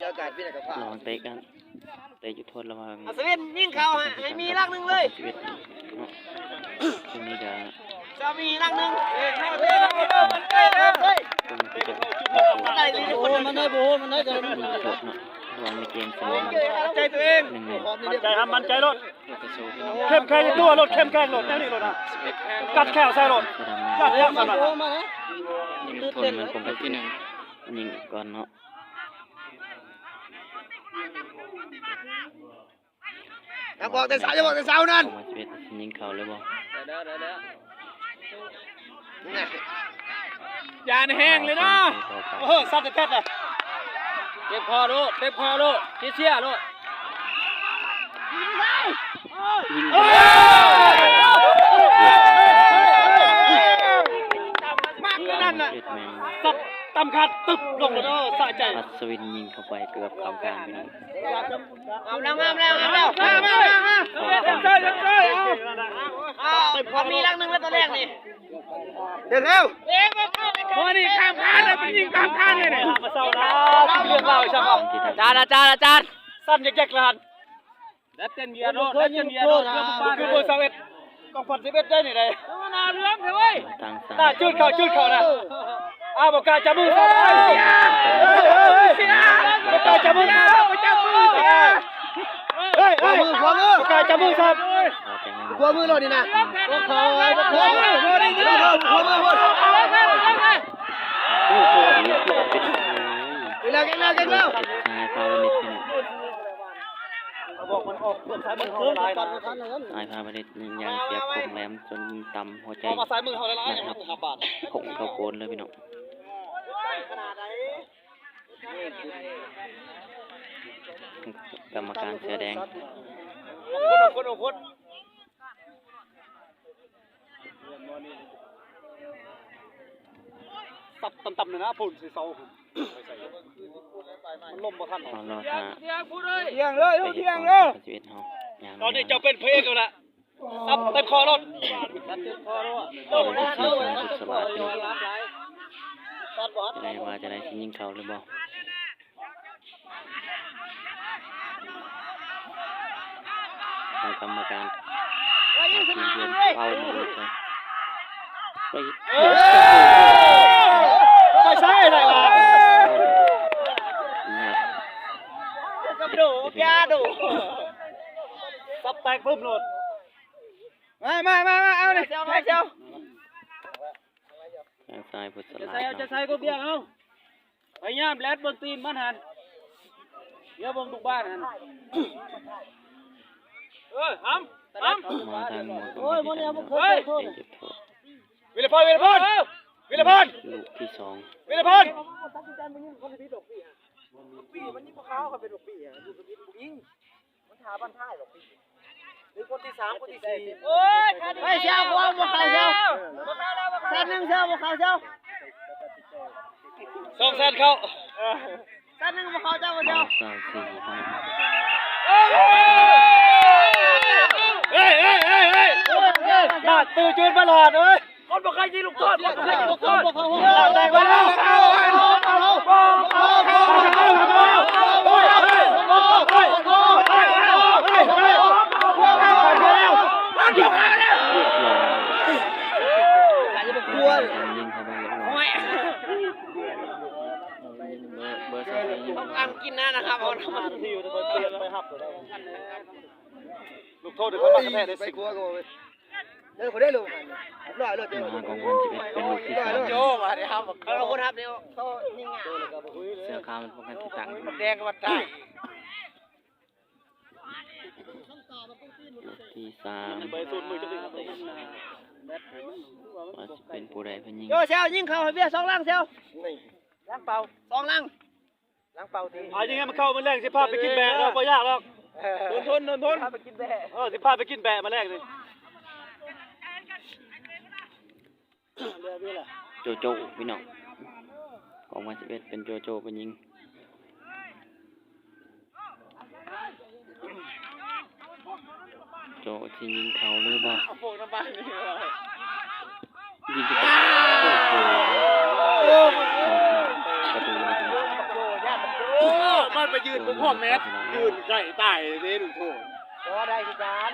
เจออากาศพี่ไหนกับข้าระวังเตะกันเตะจุดโทษระวังอัศวินยิงเขาให้มีรักหนึ่งเลยชีวิตเนาะช่วงนี้จะจะมีรักหนึ่งเฮ้ยเฮ้ยมันเฮ้ยเฮ้ยช่วงนี้จะมันได้เลยคนมันได้โบมันได้กันยิงโทษเนาะระวังในเกมเสมอใจตัวเองหนึ่งหนึ่งมันใจครับมันใจรถกระโซพี่น้องเข้มแข็งในตัวรถเข้มแข็งรถแน่นี่รถนะกัดแขวใส่รถกระดำกัดแขวใส่รถยิงทนมันคงไปที่หนึ่งยิงก่อนเนาะ อย่าบอกแต่สาวอย่าบอกแต่สาวนั่นออกมาชีวิตยิงเขาเลยบ่ยานแห้งเลยนะโอ้โหซัดแต่แท้เลยเจ็บคอดูเจ็บคอดูเชี่ยดูยิง มากเลยนั่นน่ะ ชีวิตแมง สับ ตำขาดตึบลงเลยเด้อสะใจอัศวินยิงเข้าไปเกือบเข้ากลางพี่น้องเอาแล้วเอาแล้วเอาแล้วมามามายังใช่ยังใช่เอาเอาพอมีรักหนึ่งแล้วตัวแรกนี่เดี๋ยวเร็วพอนี่ข้ามคานเลยเป็นยิงข้ามคานเลยเนี่ยมาเศร้านะเรื่องเล่าใช่ไหมอาจารย์อาจารย์อาจารย์สั้นแยกๆเลยฮันแล้วเต้นเบียร์โดดแล้วเต้นเบียร์โดดคือเบอร์สเวตกองพันสิบเอ็ดได้นี่เลยนาเรื่องเถอะเว้ยทางซ้าตายจุดเขาจุดเขานะ อ้าวบอกกาจับมือซ้ายเสียเสียบอกกาจับมือซ้ายจับมือเสียเฮ้ยเฮ้ยบอกกาจับมือซ้ายเอาแต่ไม่หมกลัวดมือเราดินะพวกเขาไอ้พวกเขามือมือดิมือมือมือมือโอ้โหนี่คือเป็นโอ้ยเร็วเก่งเร็วเก่งเร็วเจ็บชายพาวนิดพี่น้องบอกมันออกเพื่อนซ้ายมือเขาลายนายพาวนิดนี่ยางเสียบคมแหลมจนต่ำหัวใจออกมาซ้ายมือเขาลายนะครับห้าบาทผงเข้าโกนเลยพี่น้อง ขนาดไหนกรรมการเสือแดงคนคนสับต่ำๆเลยนะผุนสีเสาพุ่นมันล่มบ่ทันานาะฮเทียงพูดเลยเทียงเลยเทียงเลยชีวิตเฮาตอนนี้จะเป็นเพลงกันละซับเต็มคอรถเต็มคอรถโอ้โหสบาย จะได้ว่าจะได้สิยิงเขาหรือบ่ทางกรรมการทีมเยือนเป้าหมดเลยไปไม่ใช่อะไรวะนัดกระดูกยาดูสับแตกปึ้มโหลดมามามามาเอาเนี่ยเจ้าเจ้า ทางซ้ายพุทธลาใส่เอาจะใส่ก็เบี้ยเอาพยายามแลดบนตีนมันหันเดี๋ยวบงทุกบ้านหันเออห้ำห้มาทางหมดโอ้ยมันเนี่ยมันเคยเตะจุดโทษำวิรพลวิรพลวิรพลลูกที่สองวิรพลโอ้ย คนที่สามคนที่สี่โอ้ยใครเชียวว่าบ่เขาเชียวเส้นหนึ่งเชียวบ่เขาเชียวสองเส้นเข้าเส้นหนึ่งบ่เขาเจ้าบ่เจ้เฮ้ยเฮ้ยเฮ้ยเฮ้ยหนักตื่นจนประหลาดเอ้ยคนบ่เคยยิงลูกโทษบ่เคยยิลูกโทษบ่เขแต่ไปแล้ว นะครับเพราะมันที่อยู่ในเตียงไปหับลูกโทษเดี๋ยวเขามากระแทกได้สิกลัวกูเดี๋ยวเขาได้ลูกร้อยเลยเดี๋ยวมากองวันสิบเอ็ดเป็นลูกที่สามโจมาเดี๋ยวครับเขาคนทับเดี๋ยวเขายิงอะเสื้อขาวมันป้องกันที่ตังแดงกับมันได้ลูกที่สามไปสูดมือจะดึงว่าจะเป็นผู้ใดเพิ่นยิงโยเซลยิงเขาให้เบี้ยสองลังเซลล้างเป่าสองลัง ล้างเป่าทีอะยังไงมันเข้ามันแรงสิพาไปกินแบะเราไม่ยากหรอกทนทนทนทนไปกินแบ่เออสิพาไปกินแบะมาแรกเลยโจโจพี่น้องกองวันสิบเอ็ดเป็นโจโจเป็นยิงโจที่ยิงเขาหรือเปล่าโป่งน้ำมันนี่ยิงที่โอ้โหประตูเลยพี่น้อง โอ้มัน ไปยืนบนพวกแมสยืนใกล้ใต้เลยลุงโถพอได้คือการ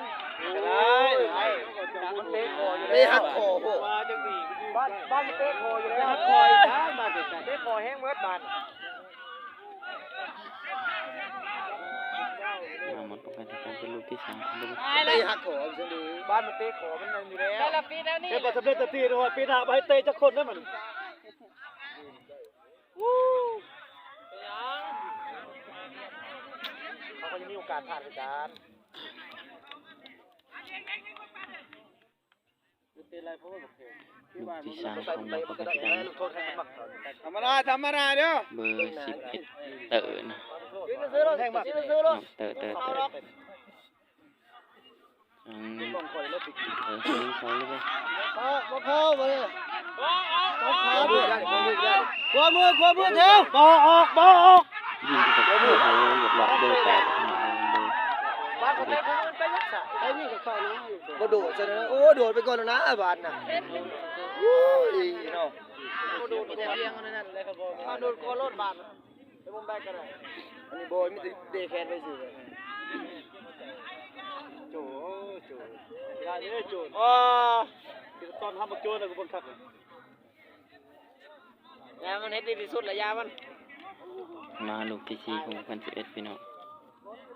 ได้ได้มันเตะคอยู่นี่หักคอพวกมาจังดีบ้านบ้านมันเตะคอยู่แล้วหักคอยช้ามาเด็ดเตะคแห้งเมื่อบ้านมาหมดป้องกันการเป็นลูกที่สามของลูกนี่หักคอจังดีบ้านมันเตะคอมันนั่นอยู่แล้วได้ละปีแล้วนี่เดี๋ยวก็สำเร็จทีนะว่าปีหน้าไปเตะจักคนได้มันเขาก็ยังมีโอ กาสผ่านคือการลูกที่สามของเราป้องกันที่การโทษให้มันมักธรรมดาธรรมดาเด้อเบอร์สิบเอ็ดเตอร์นะยืนซื้อรถแทงมายืนซื้อรถเตอร์เตอร์เตอร์อืมเออซื้อเขาเลยพอพอพอมาเลยขวามือขวามือขวามือขวามือเทวบอออกบอออกยิงที่กับเขาหยับหลอกเบอร์แปด บอร์บ้านก็เตะคนอื่นไปยักษ์ไอ้นี่ก็เข้านะบ่โดดซะนะโอ้โดดไปก่อนนะบาดน่ะโอ้ยเนาะโดนเรียงนั่นเลยครับผมโดนคอรถบานไปมุมแบกกันเลยอันนี้บ่มีแต่เดแคนไปสิโจโจยาเด้โจอ๋อตอนทำบักโจนะกูบนคักเลยยามันเฮ็ดดีที่สุดละยามันมาลูกที่สี่ของพันสิบเอ็ดพี่น้อง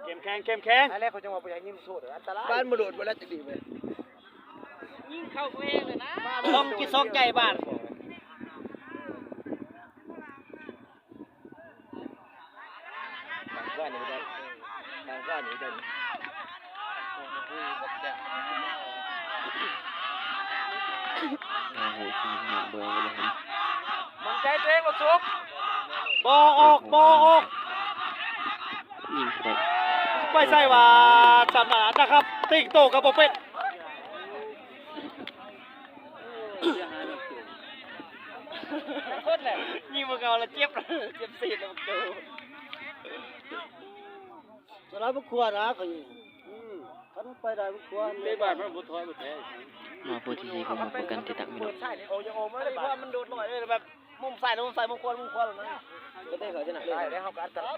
เข้มแข็งเข้มแข็งไอ้แรกเขาจะมาไปยิงโทษอันตรายบ้านบ่โดดบ่แล้วจังดีเว้ยต้องกินซอกใจบ้านทางบ้านนี่ได้ทางบ้านนี่ได้โอ้โหที่หนักเบอร์เลยครับมันใจตัวเองหมดทุกบอออกบอออกยิงเข้าไป ไม่ใช่ว่าสนานนะครับ ติ๊กโตกับโปเป็ดคนแหละยิงมาเกาละเจ็บเจ็บสีดแล้วดูสารบ่ควรนะเขาอยู่อืมคันไปได้บ่ควรเล่นบ้านมันบุถอยบุแท้มาผู้ที่สี่ของเราป้องกันที่ตั้งพี่เปิน้อดงใช่โอ้ยังโอ้ไม่ได้ว่ามันโดดลอยเลยแบบมุมใส่มุมใส่มุมควรมุมควรเลยนะก็ได้เขาชนะเลได้ยแล้วเขาก็อันตร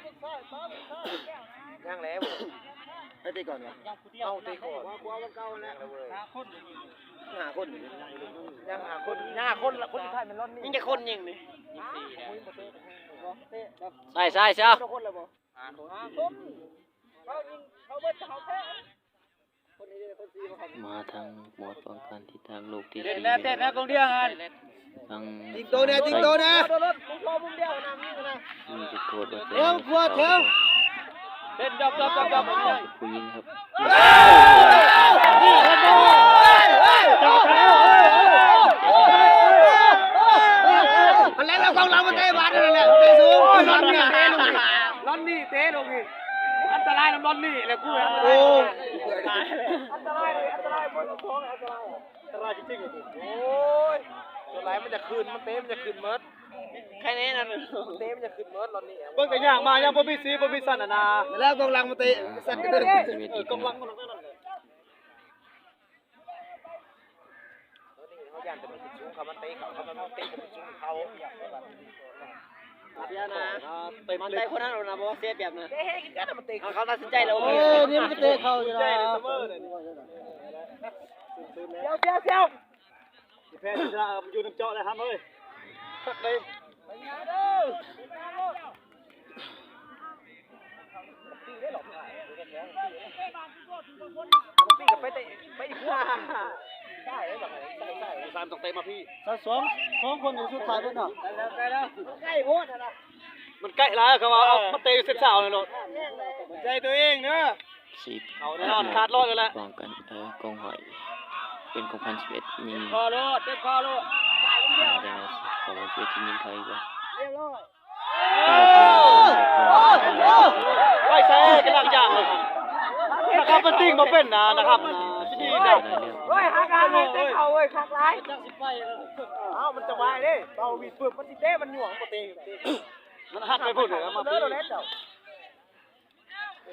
ายยังแล้วให้ตีก่อนวะเอาตีก่อนหาคนยังหาคนยังหาคนละคนสุดท้ายมันร้อนนี่ยังจะคนยิงนี่ใช่ใช่เชียวทุกคนเลยบ่หาคนเขายิงเขาเบิดเขาแพ้มาทางหมวดป้องกันที่ทางลูกที่เต้นสี่แล้วเต้นแล้วกองเดียวกันทางจิงโตนะจิงโตนะโดนรถมุมรอมุมเดียวนะนี่นะมีจุดโทษว่าเร็วขวดเร็ว เต้นจับจับจับจับผู้ยิงครับจับแล้วมันแล้วกองเรามาเตะบาสนั่นแหละเตะสูงร้อนนี่เตะลงร้อนนี่เตะลงนี่อันตรายน้ำร้อนนี่แหละกูอ้อันตรายเลยอันตรายบนท้องอันตรายอันตรายจริงๆโอ้ยตัวไหนมันจะคืนมันเต้มันจะคืนเมิดใครแนเต้มันจะคืนเมิดตอนนี้เบิ่งแต่ย่างมายังบ่มีสีบ่มีสันอะนะแล้วกองหลังมาเตะสัตว์กันเลยชีวิตเออีอกกำลันะงมันนั่นแหละเขาย่านจะเป็นสูงเขามันเตะเขาเขามันเตะเป็นสูงเขาเสียนะเต็มมันเลใจคนนั้นหรอนะบอกเสียแบบนะเตะให้กันมันเตะเขาตัดสินใจแล้วเอ้ยนี่มันเตะเขาอยู่นะเสียวเสียวเสียวแพ้ชนะอยู่น้ำเจาะเลยครับเฮ้ยสักเลย พี่กับไปเตะไปอีกว่าใช่แล้วแบบใช่ใช่สามต้องเตะมาพี่สองสองคนอยู่สุดท้ายเพิ่นเนาะใกล้แล้วใกล้โพดนะมันใกล้แล้วเขาว่าเอามาเตะเส้นสาวเลยโลดใจตัวเองเนอะสิบเอาแน่นอนขาดรอดกันแล้วป้องกันเออกองหอยเป็นของพันสิบเอ็ดยิงคอโลดเต็มคอโลด มาได้ไหมของพันสิบเอ็ดที่ยิงไทยบ่เรียบร้อยไม่ใช่กำลังย่างเลยครับนะครับเป็นติ้งมาเป็นนะนะครับที่นี่นะได้เรื่องเฮ้ยหักการเลยเตะเขาเว้ยคักไรจังสิไปเอ้ามันจะวายเด้เบาวีดปึ๊บมันสิเตะมันหน่วงบ่เตะมันหักไปพูดเลยมาเลิพี่ศแล้วเจ้า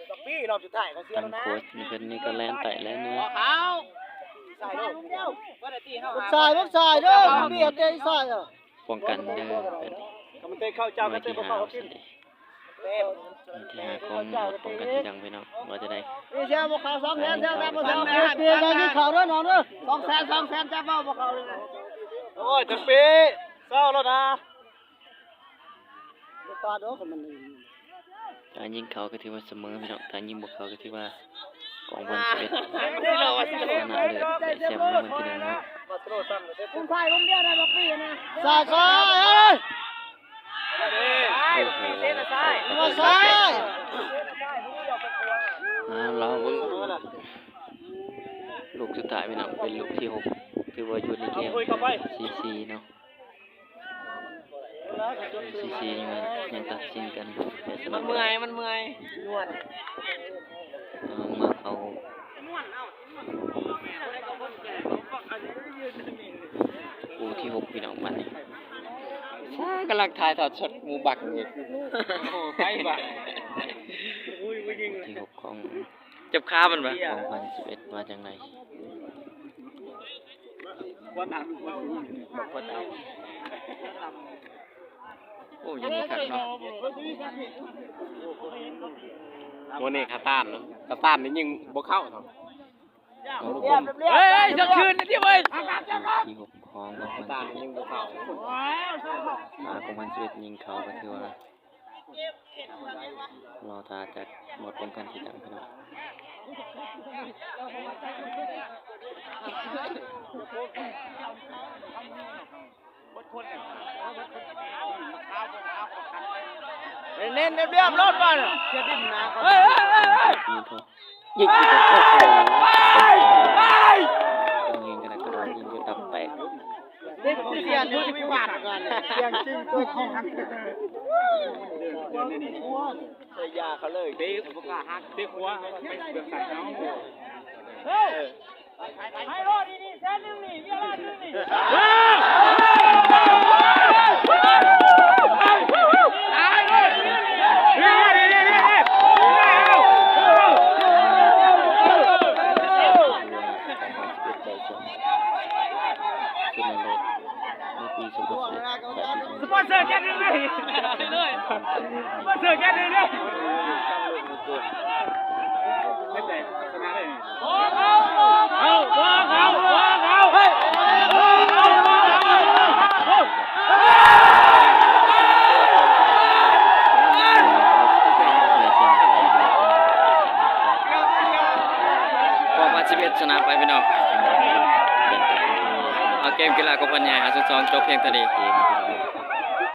ดอกปี้รอบสุดท้ายเขาเสียทางแล้วนะโค้ชนี่เพิ่นนี่ก็แล่นไต่แล้วเนื้อเขาใส่ ลูกเดียวว่าได้ตีเขาสายบ่สายเด้อเบียดเตะสายอะป้องกันเด้อเป็นกำมันเตะเข้าเจ้าหน่กัวนยเตะที่เข้าห้าเขาสิกินที่หาของหมดป้องกันที่ดังพี่น้องว่าจะได้นี่เชียวพวกเขาสองแสนเชียวแสนพวกเขาเปลี่ยนใจที่เขาด้วยน้องด้วยสองแสนสองแสนจะเบ้าพวกเขาเลยโอ้ยจังปีเศร้าแล้วนะตาด้วยคนมันการยิงเขาก็ถือว่าเสมอพี่น้องการยิงบวกเขาก็ถือว่า กองบอลสิบเอ็ดนี่เราว่าชนะเลิศได้แชมป์รางวัลที่หนึ่งเนาะมาโตรสั่งเลยผมใส่ผมเดียวได้บักปีนะใส่ใส่เฮ้ยโอ้โหมาใส่อ่าเราเบิ่งลูกสุดท้ายพี่น้องเป็นลูกที่หกถือว่าอยู่ในเกมซีซีเนาะซีซียังยังตัดสินกันแต่สมันุนกเมื่อยมันเมื่อยนวด เอามาเขากูที่หกพี่น้องมันนี่ฟ้ากำลังถ่ายทอดสดหมูบักนี่โอ้ใครบ้าที่หกของจับขามันปะสองพันสิบเอ็ดมาจากไหนวันหนักบอกว่าตายโอ้ยยังมีขัดเนาะ วันนี้คาตานคาตานนี่ยิงบ่เข้าเนาะเอาลูกเรียบบอลเรียบเฮ้ยจะคืนนี่เว้ยที่หกของสองพันตานสิบยิเอ็ดงบ่เข้าอ่ากองพันสิบเอ็ดยิงเขาก็ถือว่ารอตาจากหมดป้องกันที่ดังพี่น้องเน้นเรียบเรียบรถก่อนเสียดินนะเฮ้ยยิงเขายิงอีกแล้วโอ้โหยิงกันนะกระโดดยิงจนตับแตกเด็กเสียนอยู่ที่บ้านกันเสียงจริงตัวจริงใส่ยาเขาเลยเตะบ่กล้าหักเตะหัวไม่เบือกใส่เนาะให้รอดนี่แสนนึงนี่เวลานึงนี่ สปอนเซอร์แค่นึงเลยสปอนเซอร์แค่นึงเลย เอาว้าเอาว้าเอาเฮ้ย กองพันสิบเอ็ดชนะไปพี่น้องเอาเกมกีฬากองพันใหญ่หาสุดสองจบเพียงเท่านี้